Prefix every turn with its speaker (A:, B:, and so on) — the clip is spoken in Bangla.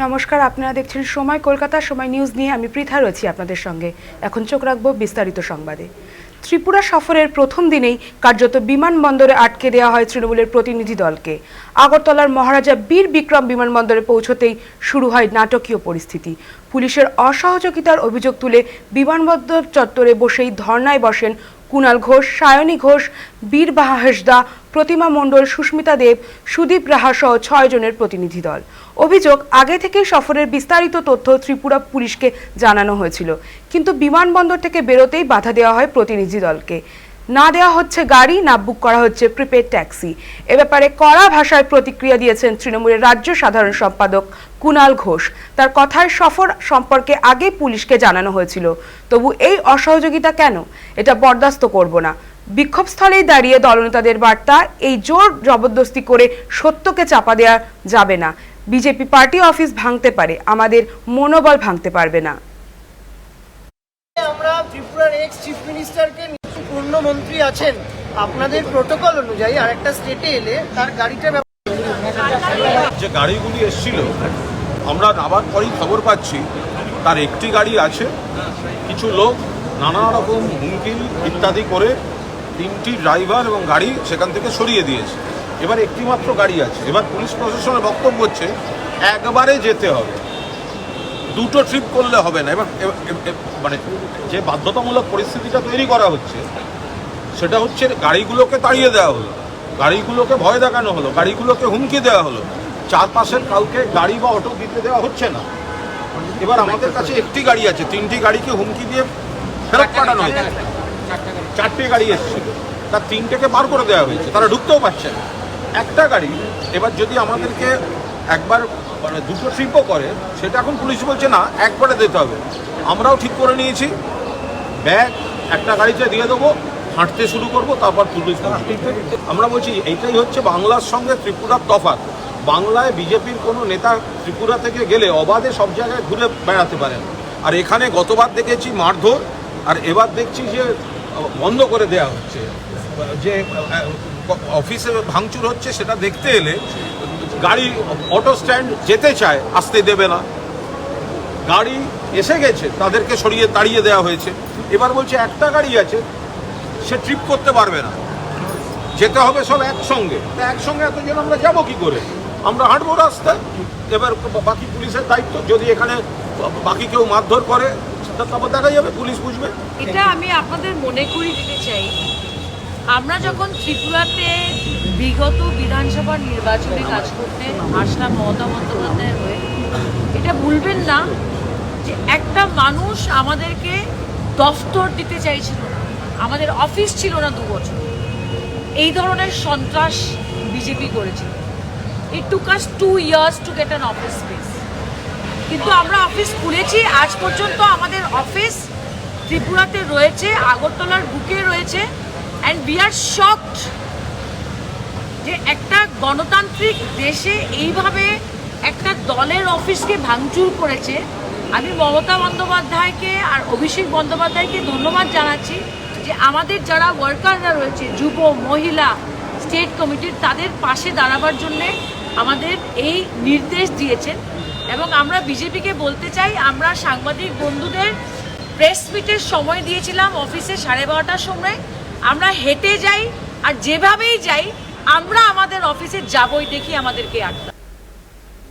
A: নমস্কার, আপনারা দেখছেন সময় কলকাতা, সময় নিউজ নিয়ে আমি পৃথা রয়েছি আপনাদের সঙ্গে। এখন চোখ রাখব বিস্তারিত সংবাদে। ত্রিপুরা সফরের প্রথম দিনেই কার্যত বিমানবন্দরে আটকে দেওয়া হয় তৃণমূলের প্রতিনিধি দলকে। আগরতলার মহারাজা বীর বিক্রম বিমানবন্দরে পৌঁছতেই শুরু হয় নাটকীয় পরিস্থিতি। পুলিশের অসহযোগিতার অভিযোগ তুলে বিমানবন্দর চত্বরে বসেই ধর্নায় বসেন কুণাল ঘোষ, সায়নী ঘোষ, বীর বাহা প্রতিমা মণ্ডল, সুস্মিতা দেব, সুদীপ রাহা সহ ছয় জনের প্রতিনিধি দল। অভিযোগ, আগে থেকে সফরের বিস্তারিত তথ্য ত্রিপুরা পুলিশকে জানানো হয়েছিল। কিন্তু বিমানবন্দর থেকে বেরোতেই বাধা দেওয়া হয় প্রতিনিধি দলকে। না দেওয়া হচ্ছে গাড়ি, না বুক করা হচ্ছে প্রিপেড ট্যাক্সি এ ব্যাপারে কড়া ভাষায় প্রতিক্রিয়া দিয়েছেন তৃণমূলের রাজ্য সাধারণ সম্পাদক কুণাল ঘোষ। তার কথায় সফর সম্পর্কে আগে পুলিশকে জানানো হয়েছিল। তবু এই অসহযোগিতা কেন? এটা বরদাস্ত করব না। বিক্ষোভস্থলেই দাঁড়িয়ে দলনেতাদের বার্তা, এই জোর জবরদস্তি করে সত্যকে চাপা দেওয়া যাবে না। বিজেপি পার্টি অফিস ভাঙতে পারে, আমাদের মনোবল ভাঙতে পারবে না।
B: আমরা ত্রিপুরার এক্স চিফ মিনিস্টারকে পূর্ণ মন্ত্রী আছেন, আপনাদের প্রোটোকল অনুযায়ী আরেকটা স্টেটে এলে তার গাড়িটা
C: যে গাড়িগুলি এসছিল, আমরা নামার পরেই খবর পাচ্ছি, তার একটি গাড়ি আছে, কিছু লোক নানা রকম হুমকি ইত্যাদি করে তিনটি ড্রাইভার এবং গাড়ি সেখান থেকে সরিয়ে দিয়েছে। এবার একটি মাত্র গাড়ি আছে। এবার পুলিশ প্রশাসনের বক্তব্য হচ্ছে, একবারে যেতে হবে। দুটো ট্রিপ করলে হবে না। এবার মানে যে বাধ্যতামূলক পরিস্থিতিটা তৈরি করা হচ্ছে সেটা হচ্ছে গাড়িগুলোকে তাড়িয়ে দেওয়া হলো গাড়িগুলোকে ভয় দেখানো হলো গাড়িগুলোকে হুমকি দেওয়া হলো। চারপাশের কাউকে গাড়ি বা অটো দিতে দেওয়া হচ্ছে না। এবার আমাদের কাছে একটি গাড়ি আছে তিনটি গাড়িকে হুমকি দিয়ে ফেরত পাঠানো হয়েছে। চারটি গাড়ি। এসেছিল তার তিনটেকে বার করে দেওয়া হয়েছে তারা ঢুকতেও পারছে না। একটা গাড়ি এবার যদি আমাদেরকে একবার মানে দুটো ট্রিপও করে, সেটা এখন পুলিশ বলছে, না, একবারে দিতে হবে। আমরাও ঠিক করে নিয়েছি। ব্যাগ, একটা গাড়িতে দিয়ে দেবো, হাঁটতে শুরু করব, তারপর পুলিশ আমরা বলছি, এইটাই হচ্ছে বাংলার সঙ্গে ত্রিপুরার তফাৎ। বাংলায় বিজেপির কোনো নেতা ত্রিপুরা থেকে গেলে অবাধে সব জায়গায় ঘুরে বেড়াতে পারেন। আর এখানে গতবার দেখেছি মারধর, আর এবার দেখছি যে, বন্ধ করে দেয়া হচ্ছে। যে, অফিসে ভাঙচুর হচ্ছে, সেটা দেখতে এলে গাড়ি অটো স্ট্যান্ড যেতে চায়, আসতে দেবে না। গাড়ি এসে গেছে, তাদেরকে সরিয়ে তাড়িয়ে দেওয়া হয়েছে। এবার বলছে, একটা গাড়ি আছে, সে ট্রিপ করতে পারবে না। যেতে হবে সব একসঙ্গে। তা একসঙ্গে এতজন, আমরা যাব কি করে? আমরা হাঁটবো রাস্তায়। এবার বাকি পুলিশের দায়িত্ব, যদি এখানে বাকি কেউ মারধর করে তারপর দেখা যাবে, পুলিশ বুঝবে।
D: এটা আমি আপনাদের মনে করিয়ে দিতে চাই। আমরা যখন ত্রিপুরাতে বিগত বিধানসভার নির্বাচনে কাজ করতে আসলাম মমতা বন্দ্যোপাধ্যায়ের হয়ে, এটা ভুলবেন না যে একটা মানুষ আমাদেরকে দফতর দিতে চাইছিল না। আমাদের অফিস ছিল না দু বছর। এই ধরনের সন্ত্রাস বিজেপি করেছিল it took us two years to get an office space কিন্তু আমরা অফিস খুলেছি, আজ পর্যন্ত আমাদের অফিস ত্রিপুরাতে রয়েছে, আগরতলার বুকে রয়েছে। অ্যান্ড উই আর শকড যে একটা গণতান্ত্রিক দেশে এইভাবে একটা দলের অফিসকে ভাঙচুর করেছে। আমি মমতা বন্দ্যোপাধ্যায়কে আর অভিষেক বন্দ্যোপাধ্যায়কে ধন্যবাদ জানাচ্ছি যে আমাদের যারা ওয়ার্কাররা রয়েছে, যুব, মহিলা স্টেট কমিটির তাদের পাশে দাঁড়াবার জন্যে আমাদের এই নির্দেশ দিয়েছেন। এবং আমরা বিজেপিকে বলতে চাই, আমরা সাংবাদিক বন্ধুদের প্রেস মিটের সময় দিয়েছিলাম অফিসে সাড়ে বারোটার সময়। আমরা হেঁটে যাই আর যেভাবেই যাই আমরা আমাদের অফিসে যাবই দেখি আমাদেরকে আটকা।